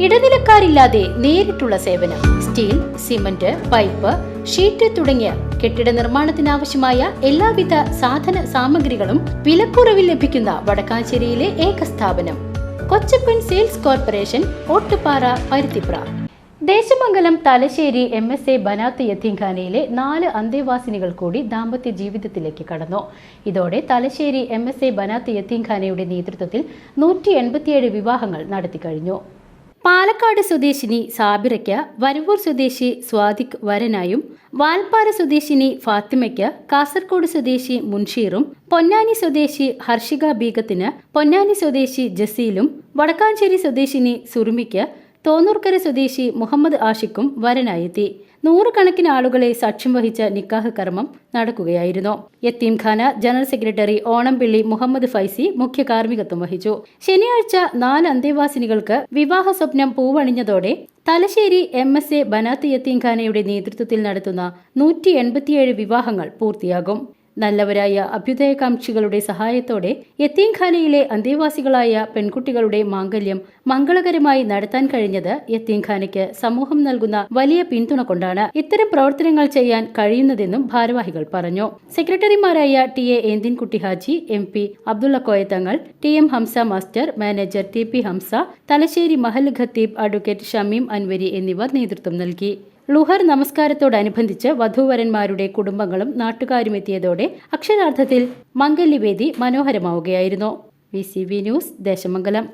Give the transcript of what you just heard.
ഇടനിലക്കാരില്ലാതെ നേരിട്ടുള്ള സേവനം steel cement pipe sheet തുടങ്ങിയ കെട്ടിട നിർമ്മാണത്തിനാവശ്യമായ എല്ലാവിധ സാധന സാമഗ്രികളും വിലക്കുറവിൽ ലഭിക്കുന്ന വടക്കാഞ്ചേരിയിലെ ഏക സ്ഥാപനം Kochappan sales corporation Ottupara Paruthipra. Desamangalam Thalassery M S A Banath യത്തീംഖാനയിലെ നാല് അന്തേവാസിനികൾ കൂടി ദാമ്പത്യ ജീവിതത്തിലേക്ക് കടന്നു. ഇതോടെ Thalassery M S A Banath യത്തീംഖാനയുടെ നേതൃത്വത്തിൽ നൂറ്റി എൺപത്തിയേഴ് വിവാഹങ്ങൾ നടത്തിക്കഴിഞ്ഞു. പാലക്കാട് സ്വദേശിനി സാബിറയ്ക്ക് വരവൂർ സ്വദേശി സ്വാദിഖ് വരനായും വാൽപ്പാറ സ്വദേശിനി ഫാത്തിമയ്ക്ക് കാസർഗോഡ് സ്വദേശി മുൻഷീറും പൊന്നാനി സ്വദേശി ഹർഷിക ബീഗത്തിന് പൊന്നാനി സ്വദേശി ജസീലും വടക്കാഞ്ചേരി സ്വദേശിനി സുറുമിക്ക് തോന്നൂർക്കര സ്വദേശി മുഹമ്മദ് ആഷിഖും വരനായെത്തി. നൂറുകണക്കിന് ആളുകളെ സാക്ഷ്യം വഹിച്ച നിക്കാഹ് കർമ്മം നടക്കുകയായിരുന്നു. യത്തീംഖാന ജനറൽ സെക്രട്ടറി ഓണംപിള്ളി മുഹമ്മദ് ഫൈസി മുഖ്യ കാർമ്മികത്വം വഹിച്ചു. ശനിയാഴ്ച നാല് അന്തേവാസിനികൾക്ക് വിവാഹ സ്വപ്നം പൂവണിഞ്ഞതോടെ Thalassery M S A Banath യത്തീംഖാനയുടെ നേതൃത്വത്തിൽ നടത്തുന്ന നൂറ്റി എൺപത്തിയേഴ് വിവാഹങ്ങൾ പൂർത്തിയാകും. നല്ലവരായ അഭ്യുദയകാംക്ഷികളുടെ സഹായത്തോടെ യത്തീംഖാനയിലെ അന്തേവാസികളായ പെൺകുട്ടികളുടെ മാംഗല്യം മംഗളകരമായി നടത്താൻ കഴിഞ്ഞത് യത്തീംഖാനയ്ക്ക് സമൂഹം നൽകുന്ന വലിയ പിന്തുണ കൊണ്ടാണ് ഇത്തരം പ്രവർത്തനങ്ങൾ ചെയ്യാൻ കഴിയുന്നതെന്നും ഭാരവാഹികൾ പറഞ്ഞു. സെക്രട്ടറിമാരായ T A Enthinkutty Haji M P Abdulla Koyathangal T M Hamsa master manager T P Hamsa Thalassery Mahal ഖത്തീബ് അഡ്വക്കേറ്റ് ഷമീം അൻവരി എന്നിവർ നേതൃത്വം നൽകി. ലുഹർ നമസ്കാരത്തോടനുബന്ധിച്ച് വധൂവരന്മാരുടെ കുടുംബങ്ങളും നാട്ടുകാരും എത്തിയതോടെ അക്ഷരാർത്ഥത്തിൽ മംഗല്യവേദി മനോഹരമാവുകയായിരുന്നു. V news Desamangalam.